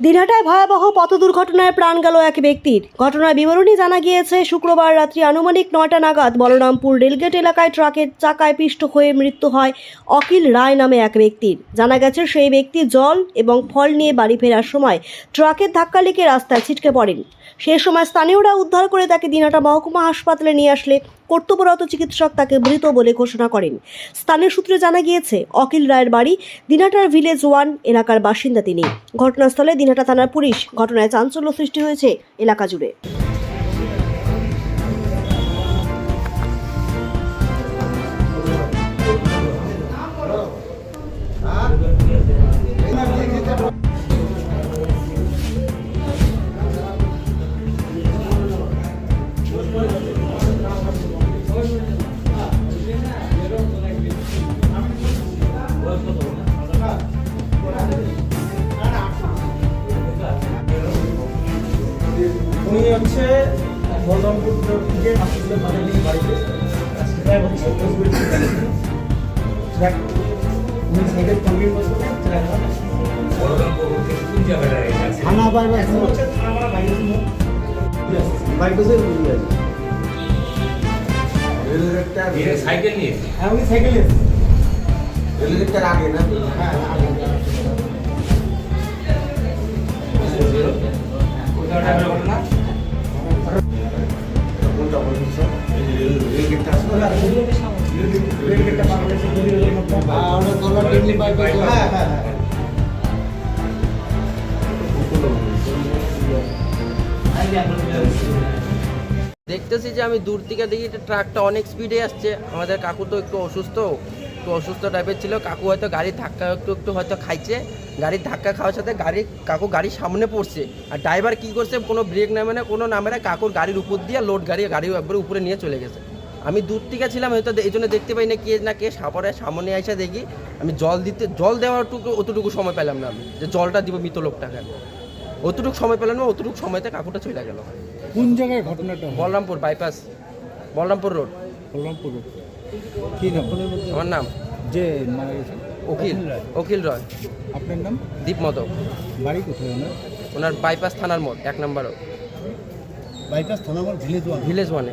দিনহাটায় ভয়াবহ পথ দুর্ঘটনায় প্রাণ গেল এক ব্যক্তির। ঘটনার বিবরণী জানা গিয়েছে, শুক্রবার রাত্রি আনুমানিক নয়টা নাগাদ বলরামপুর রেলগেট এলাকায় ট্রাকের চাকায় পিষ্ট হয়ে মৃত্যু হয় অকিল রায় নামে এক ব্যক্তির। জানা গেছে, সেই ব্যক্তি জল এবং ফল নিয়ে বাড়ি ফেরার সময় ট্রাকের ধাক্কা লেগে রাস্তায় ছিটকে পড়েন। সেই সময় স্থানীয়রা উদ্ধার করে তাকে দিনহাটা মহকুমা হাসপাতালে নিয়ে আসলে। কর্তব্যরত চিকিৎসক তাকে মৃত বলে ঘোষণা করেন। স্থানীয় সূত্রে জানা গিয়েছে, অখিল রায়ের বাড়ি দিনাটার ভিলেজ ওয়ান এলাকার বাসিন্দা তিনি। ঘটনাস্থলে দিনাটা থানার পুলিশ ঘটনায় চাঞ্চল্য সৃষ্টি হয়েছে এলাকা জুড়ে। উনি হচ্ছে বলরামপুর থেকে হাসপাতালে পাঠিয়ে বাড়িতে। করতে থানা বাইরে রেলগেটটা সাইকেল নিয়ে হ্যাঁ উনি সাইকেলে রেলগেটটার আগে না? হ্যাঁ আগে। দেখতেছি যে আমি দূর থেকে দেখি ট্রাকটা অনেক স্পিডে আসছে। আমাদের কাকু তো একটু অসুস্থ একটু অসুস্থ টাইপের ছিল। কাকু হয়তো গাড়ির ধাক্কা একটু একটু হয়তো খাইছে। গাড়ির ধাক্কা খাওয়ার সাথে গাড়ি কাকু গাড়ির সামনে পড়ছে। আর ড্রাইভার কি করছে, কোনো ব্রেক নামে না, কোনো নামে না, কাকুর গাড়ির উপর দিয়ে লোড গাড়ি গাড়ি একবারে উপরে নিয়ে চলে গেছে। আমি দূর থেকে ছিলাম হয়তো এই জন্য দেখতে পাই না কে না কে সাপরে সামনে এসে দেখি। আমি জল দিতে জল দেওয়ারটুকু অতটুকু সময় পেলাম না আমি যে জলটা দিব মৃত লোকটাকে অতটুকু সময় পেলাম না অতটুকু সময়তে কাকুটা চলে গেল। কোন জায়গায় ঘটনাটা বলরামপুর বাইপাস বলরামপুর রোড বলরামপুর কি নাম? আমার নাম? যে মারা গেছে? অখিল অখিল রয়। আপনার নাম? দীপ মদক বাড়ি কোথায় ওনার? ওনার বাইপাস থানার মোড় এক নম্বরও বাইপাস থানা আমার ভিলেজ ওয়ান। ভিলেজ ওয়ানে।